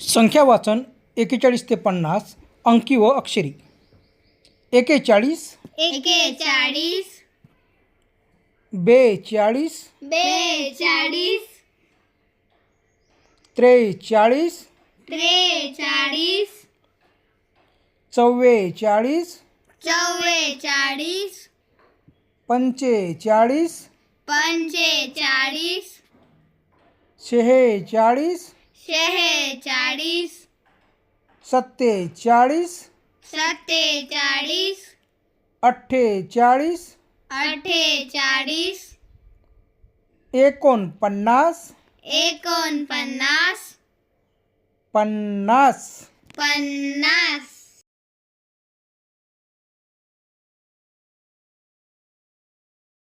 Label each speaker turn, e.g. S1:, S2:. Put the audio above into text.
S1: संख्या वाचन एकेचाळीस ते पन्नास अंकी व अक्षरी. एकेचाळीस.
S2: एकेचाळीस.
S1: बेचाळीस.
S2: बेचाळीस.
S1: त्रेचाळीस.
S2: त्रेचाळीस.
S1: चव्वेचाळीस.
S2: चव्वेचाळीस.
S1: पंचेचाळीस.
S2: पंचेचाळीस.
S1: शेहेचाळीस.
S2: चालीस।
S1: सत्तेची
S2: सत्तेनपन्नास
S1: एकोन
S2: पन्ना
S1: पन्ना
S2: पन्ना
S1: पन्नास।
S2: पन्नास।